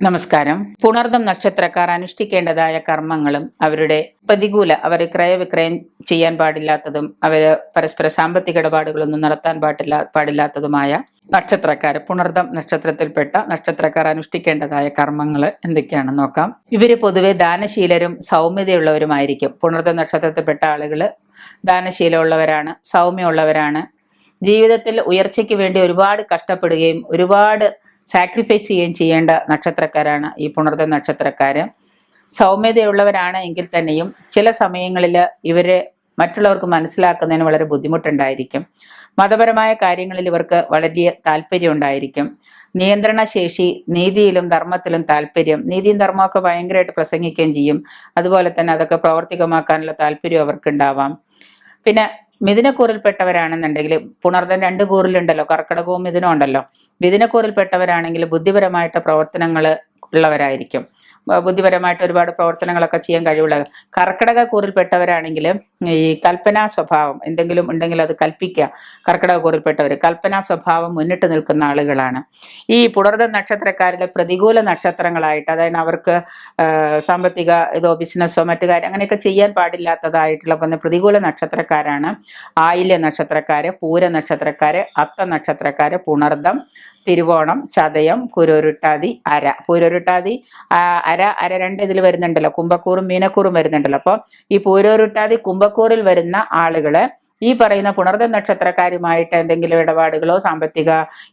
നമസ്കാരം. പുണർദം നക്ഷത്രക്കാർ അനുഷ്ഠിക്കേണ്ടതായ കർമ്മങ്ങളും അവരുടെ പ്രതികൂല അവർ ക്രയവിക്രയം ചെയ്യാൻ പാടില്ലാത്തതും അവർ പരസ്പര സാമ്പത്തിക ഇടപാടുകളൊന്നും നടത്താൻ പാടില്ല പാടില്ലാത്തതുമായ നക്ഷത്രക്കാർ പുണർദം നക്ഷത്രത്തിൽപ്പെട്ട നക്ഷത്രക്കാർ അനുഷ്ഠിക്കേണ്ടതായ കർമ്മങ്ങൾ എന്തൊക്കെയാണെന്ന് നോക്കാം. ഇവർ പൊതുവെ ദാനശീലരും സൗമ്യതയുള്ളവരുമായിരിക്കും. പുണർദം നക്ഷത്രത്തിൽപ്പെട്ട ആളുകൾ ദാനശീലമുള്ളവരാണ് സൗമ്യമുള്ളവരാണ്. ജീവിതത്തിൽ ഉയർച്ചയ്ക്ക് വേണ്ടി ഒരുപാട് കഷ്ടപ്പെടുകയും ഒരുപാട് സാക്രിഫൈസ് ചെയ്യുകയും ചെയ്യേണ്ട നക്ഷത്രക്കാരാണ് ഈ പുണർദ നക്ഷത്രക്കാര്. സൗമ്യതയുള്ളവരാണ് എങ്കിൽ തന്നെയും ചില സമയങ്ങളിൽ ഇവരെ മറ്റുള്ളവർക്ക് മനസ്സിലാക്കുന്നതിന് വളരെ ബുദ്ധിമുട്ടുണ്ടായിരിക്കും. മതപരമായ കാര്യങ്ങളിൽ ഇവർക്ക് വലിയ താല്പര്യം ഉണ്ടായിരിക്കും. നിയന്ത്രണശേഷി നീതിയിലും ധർമ്മത്തിലും താല്പര്യം നീതിയും ധർമ്മമൊക്കെ ഭയങ്കരമായിട്ട് പ്രസംഗിക്കുകയും ചെയ്യും. അതുപോലെ തന്നെ അതൊക്കെ പ്രാവർത്തികമാക്കാനുള്ള താല്പര്യം അവർക്കുണ്ടാവാം. പിന്നെ മിഥുനക്കൂറിൽപ്പെട്ടവരാണെന്നുണ്ടെങ്കിൽ പുണർദം രണ്ട് കൂറിലുണ്ടല്ലോ കർക്കിടകവും മിഥുനം ഉണ്ടല്ലോ. മിഥുനക്കൂറിൽപ്പെട്ടവരാണെങ്കിൽ ബുദ്ധിപരമായിട്ട് പ്രവർത്തനങ്ങൾ ഉള്ളവരായിരിക്കും. ബുദ്ധിപരമായിട്ട് ഒരുപാട് പ്രവർത്തനങ്ങളൊക്കെ ചെയ്യാൻ കഴിവുള്ള കർക്കിടക കൂറിൽപ്പെട്ടവരാണെങ്കിൽ ഈ കൽപ്പനാ സ്വഭാവം എന്തെങ്കിലും ഉണ്ടെങ്കിൽ അത് കൽപ്പിക്കുക. കർക്കിടക കൂറിൽപ്പെട്ടവർ കൽപ്പനാ സ്വഭാവം മുന്നിട്ട് നിൽക്കുന്ന ആളുകളാണ്. ഈ പുണർദ നക്ഷത്രക്കാരുടെ പ്രതികൂല നക്ഷത്രങ്ങളായിട്ട് അതായത് അവർക്ക് സാമ്പത്തിക ഇതോ ബിസിനസ്സോ മറ്റു കാര്യം അങ്ങനെയൊക്കെ ചെയ്യാൻ പാടില്ലാത്തതായിട്ടുള്ള പിന്നെ പ്രതികൂല നക്ഷത്രക്കാരാണ് ആയില്യ നക്ഷത്രക്കാര് പൂര നക്ഷത്രക്കാര് അത്ത നക്ഷത്രക്കാര് പുണർദം തിരുവോണം ചതയം കുരോരുട്ടാതി അര. പൂരോരുട്ടാതി അര അര രണ്ട് ഇതിൽ വരുന്നുണ്ടല്ലോ. കുംഭക്കൂറും മീനക്കൂറും വരുന്നുണ്ടല്ലോ. അപ്പോൾ ഈ പൂരോരുട്ടാതി കുംഭക്കൂറിൽ വരുന്ന ആളുകൾ ഈ പറയുന്ന പുണർദ നക്ഷത്രക്കാരുമായിട്ട് എന്തെങ്കിലും ഇടപാടുകളോ സാമ്പത്തിക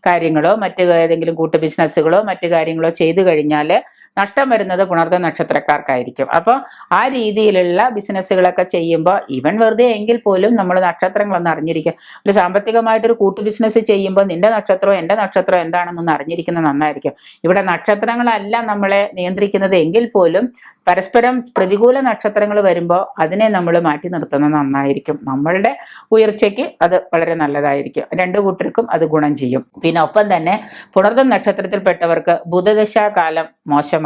കാര്യങ്ങളോ മറ്റ് ഏതെങ്കിലും കൂട്ടു ബിസിനസ്സുകളോ മറ്റു കാര്യങ്ങളോ ചെയ്തു കഴിഞ്ഞാൽ നഷ്ടം വരുന്നത് പുണർത്ത നക്ഷത്രക്കാർക്കായിരിക്കും. അപ്പോൾ ആ രീതിയിലുള്ള ബിസിനസ്സുകളൊക്കെ ചെയ്യുമ്പോൾ ഇവൻ വെറുതെ എങ്കിൽ പോലും നമ്മൾ നക്ഷത്രങ്ങളൊന്ന് അറിഞ്ഞിരിക്കുക ഒരു സാമ്പത്തികമായിട്ടൊരു കൂട്ടു ബിസിനസ് ചെയ്യുമ്പോൾ നിന്റെ നക്ഷത്രവും എന്റെ നക്ഷത്രവും എന്താണെന്നൊന്ന് അറിഞ്ഞിരിക്കുന്നത് നന്നായിരിക്കും. ഇവിടെ നക്ഷത്രങ്ങളല്ല നമ്മളെ നിയന്ത്രിക്കുന്നത് എങ്കിൽ പോലും പരസ്പരം പ്രതികൂല നക്ഷത്രങ്ങൾ വരുമ്പോൾ അതിനെ നമ്മൾ മാറ്റി നിർത്തുന്നത് നന്നായിരിക്കും. നമ്മളുടെ ഉയർച്ചയ്ക്ക് അത് വളരെ നല്ലതായിരിക്കും. രണ്ടു കൂട്ടർക്കും അത് ഗുണം ചെയ്യും. പിന്നെ ഒപ്പം തന്നെ പുണർദം നക്ഷത്രത്തിൽപ്പെട്ടവർക്ക് ബുധദശാകാലം മോശമാണ്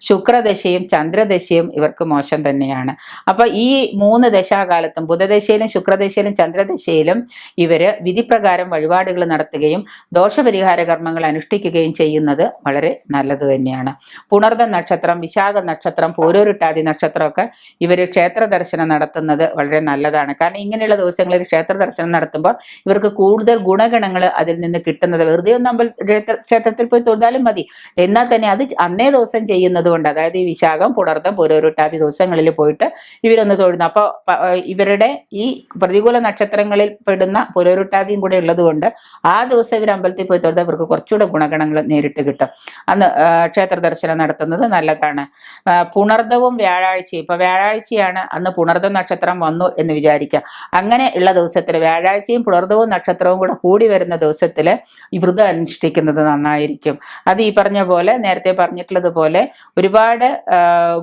ശുക്രദശയും ചന്ദ്രദശയും ഇവർക്ക് മോശം തന്നെയാണ്. അപ്പൊ ഈ മൂന്ന് ദശാകാലത്തും ബുധദശയിലും ശുക്രദശയിലും ചന്ദ്രദശയിലും ഇവർ വിധിപ്രകാരം വഴിപാടുകൾ നടത്തുകയും ദോഷപരിഹാര കർമ്മങ്ങൾ അനുഷ്ഠിക്കുകയും ചെയ്യുന്നത് വളരെ നല്ലത് തന്നെയാണ്. പുണർദ നക്ഷത്രം വിശാഖ നക്ഷത്രം പൂരൂരുട്ടാതി നക്ഷത്രമൊക്കെ ഇവർ ക്ഷേത്ര ദർശനം നടത്തുന്നത് വളരെ നല്ലതാണ്. കാരണം ഇങ്ങനെയുള്ള ദിവസങ്ങളിൽ ക്ഷേത്ര ദർശനം നടത്തുമ്പോൾ ഇവർക്ക് കൂടുതൽ ഗുണഗണങ്ങൾ അതിൽ നിന്ന് കിട്ടുന്നത് വെറുതെ ഒന്ന് ക്ഷേത്ര- ക്ഷേത്രത്തിൽ പോയി തൊഴുതാലും മതി. എന്നാൽ തന്നെ അത് അന്നേ ദിവസം ചെയ്യുന്നത് കൊണ്ട് അതായത് ഈ വിശാഖം പുണർത്തം പുരോരുട്ടാതി ദിവസങ്ങളിൽ പോയിട്ട് ഇവരൊന്ന് തൊഴുന്നു. അപ്പോൾ ഇവരുടെ ഈ പ്രതികൂല നക്ഷത്രങ്ങളിൽ പെടുന്ന പുരോരുട്ടാതിയും കൂടെ ഉള്ളത് കൊണ്ട് ആ ദിവസം ഇവർ അമ്പലത്തിൽ പോയി തൊഴുത ഇവർക്ക് കുറച്ചുകൂടെ ഗുണഗണങ്ങൾ നേരിട്ട് കിട്ടും. അന്ന് ക്ഷേത്ര ദർശനം നടത്തുന്നത് നല്ലതാണ്. പുണർദവും വ്യാഴാഴ്ചയും. ഇപ്പൊ വ്യാഴാഴ്ചയാണ് അന്ന് പുണർദ നക്ഷത്രം വന്നു എന്ന് വിചാരിക്കുക അങ്ങനെ ഉള്ള ദിവസത്തിൽ വ്യാഴാഴ്ചയും പുണർദവും നക്ഷത്രവും കൂടെ കൂടി വരുന്ന ദിവസത്തിൽ ഈ വ്രതം അനുഷ്ഠിക്കുന്നത് നന്നായിരിക്കും. അത് ഈ പറഞ്ഞ പോലെ നേരത്തെ പറഞ്ഞിട്ടുള്ളത് പോലെ ഒരുപാട്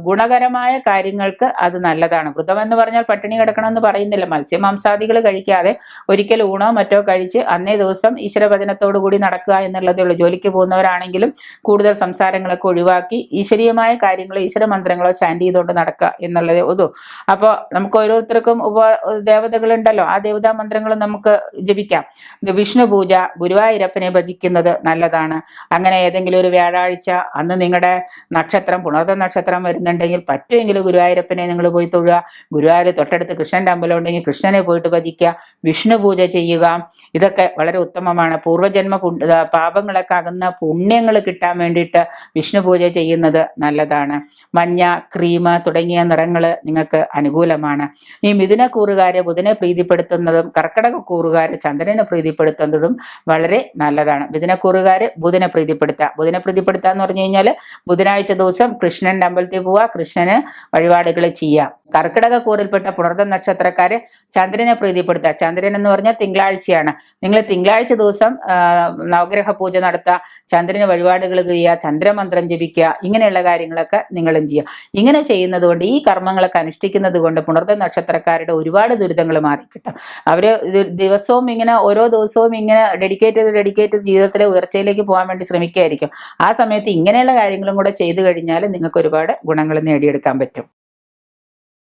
ഗുണകരമായ കാര്യങ്ങൾക്ക് അത് നല്ലതാണ്. വ്രതം എന്ന് പറഞ്ഞാൽ പട്ടിണി കിടക്കണം എന്ന് പറയുന്നില്ല. മത്സ്യമാംസാദികൾ കഴിക്കാതെ ഒരിക്കൽ ഊണോ മറ്റോ കഴിച്ച് അന്നേ ദിവസം ഈശ്വരഭജനത്തോടു കൂടി നടക്കുക എന്നുള്ളതേ ഉള്ളൂ. ജോലിക്ക് പോകുന്നവരാണെങ്കിലും കൂടുതൽ സംസാരങ്ങളൊക്കെ ഒഴിവാക്കി ഈശ്വരീയമായ കാര്യങ്ങളോ ഈശ്വര മന്ത്രങ്ങളോ ചാൻഡ് ചെയ്തുകൊണ്ട് നടക്കുക എന്നുള്ളതേ ഉള്ളൂ. അപ്പോൾ നമുക്ക് ഓരോരുത്തർക്കും ഉപ ദേവതകളുണ്ടല്ലോ ആ ദേവതാ മന്ത്രങ്ങൾ നമുക്ക് ജപിക്കാം. വിഷ്ണു പൂജ ഗുരുവായൂരപ്പനെ ഭജിക്കുന്നത് നല്ലതാണ്. അങ്ങനെ ഏതെങ്കിലും ഒരു വ്യാഴാഴ്ച അന്ന് നിങ്ങളുടെ നക്ഷത്രം പുണർത്ത നക്ഷത്രം വരുന്നുണ്ടെങ്കിൽ പറ്റുമെങ്കിൽ ഗുരുവായൂരപ്പനെ നിങ്ങൾ പോയി തൊഴുക. ഗുരുവായൂർ തൊട്ടടുത്ത് കൃഷ്ണന്റെ അമ്പലം ഉണ്ടെങ്കിൽ കൃഷ്ണനെ പോയിട്ട് ഭജിക്കുക. വിഷ്ണു പൂജ ചെയ്യുക. ഇതൊക്കെ വളരെ ഉത്തമമാണ്. പൂർവജന്മ പാപങ്ങളൊക്കെ അകന്ന പുണ്യങ്ങൾ കിട്ടാൻ വേണ്ടിയിട്ട് വിഷ്ണു പൂജ ചെയ്യുന്നത് നല്ലതാണ്. മഞ്ഞ ക്രീം തുടങ്ങിയ നിറങ്ങൾ നിങ്ങൾക്ക് അനുകൂലമാണ്. ഈ മിഥുന കൂറുകാരെ ബുധനെ പ്രീതിപ്പെടുത്തുന്നതും കർക്കടക കൂറുകാരെ ചന്ദ്രനെ പ്രീതിപ്പെടുത്തുന്നതും വളരെ നല്ലതാണ്. മിഥുനക്കൂറുകാര് ബുധനെ പ്രീതിപ്പെടുത്തുക. ബുധനെ പ്രീതിപ്പെടുത്തുക എന്ന് പറഞ്ഞു കഴിഞ്ഞാൽ ബുധനാഴ്ച ദിവസം കൃഷ്ണന്റെ അമ്പലത്തിൽ പോവുക കൃഷ്ണന് വഴിപാടുകൾ ചെയ്യാം കർക്കിടക കൂറിൽപ്പെട്ട പുണർദ നക്ഷത്രക്കാര് ചന്ദ്രനെ പ്രീതിപ്പെടുത്തുക. ചന്ദ്രൻ എന്ന് പറഞ്ഞാൽ തിങ്കളാഴ്ചയാണ്. നിങ്ങൾ തിങ്കളാഴ്ച ദിവസം നവഗ്രഹ പൂജ നടത്തുക ചന്ദ്രന് വഴിപാടുകൾ ചെയ്യുക ചന്ദ്രമന്ത്രം ജപിക്കുക ഇങ്ങനെയുള്ള കാര്യങ്ങളൊക്കെ നിങ്ങളും ചെയ്യുക. ഇങ്ങനെ ചെയ്യുന്നത് കൊണ്ട് ഈ കർമ്മങ്ങളൊക്കെ അനുഷ്ഠിക്കുന്നത് കൊണ്ട് പുണർദ നക്ഷത്രക്കാരുടെ ഒരുപാട് ദുരിതങ്ങൾ മാറിക്കിട്ടും. ഇത് ദിവസവും ഇങ്ങനെ ഓരോ ദിവസവും ഇങ്ങനെ ഡെഡിക്കേറ്റ് ചെയ്ത് ഡെഡിക്കേറ്റ് ജീവിതത്തിലെ ഉയർച്ചയിലേക്ക് പോകാൻ വേണ്ടി ശ്രമിക്കുകയായിരിക്കും ആ സമയത്ത് ഇങ്ങനെയുള്ള കാര്യങ്ങളും കൂടെ ചെയ്തു കഴിഞ്ഞാൽ നിങ്ങൾക്ക് ഒരുപാട് ഗുണങ്ങൾ നേടിയെടുക്കാൻ പറ്റും.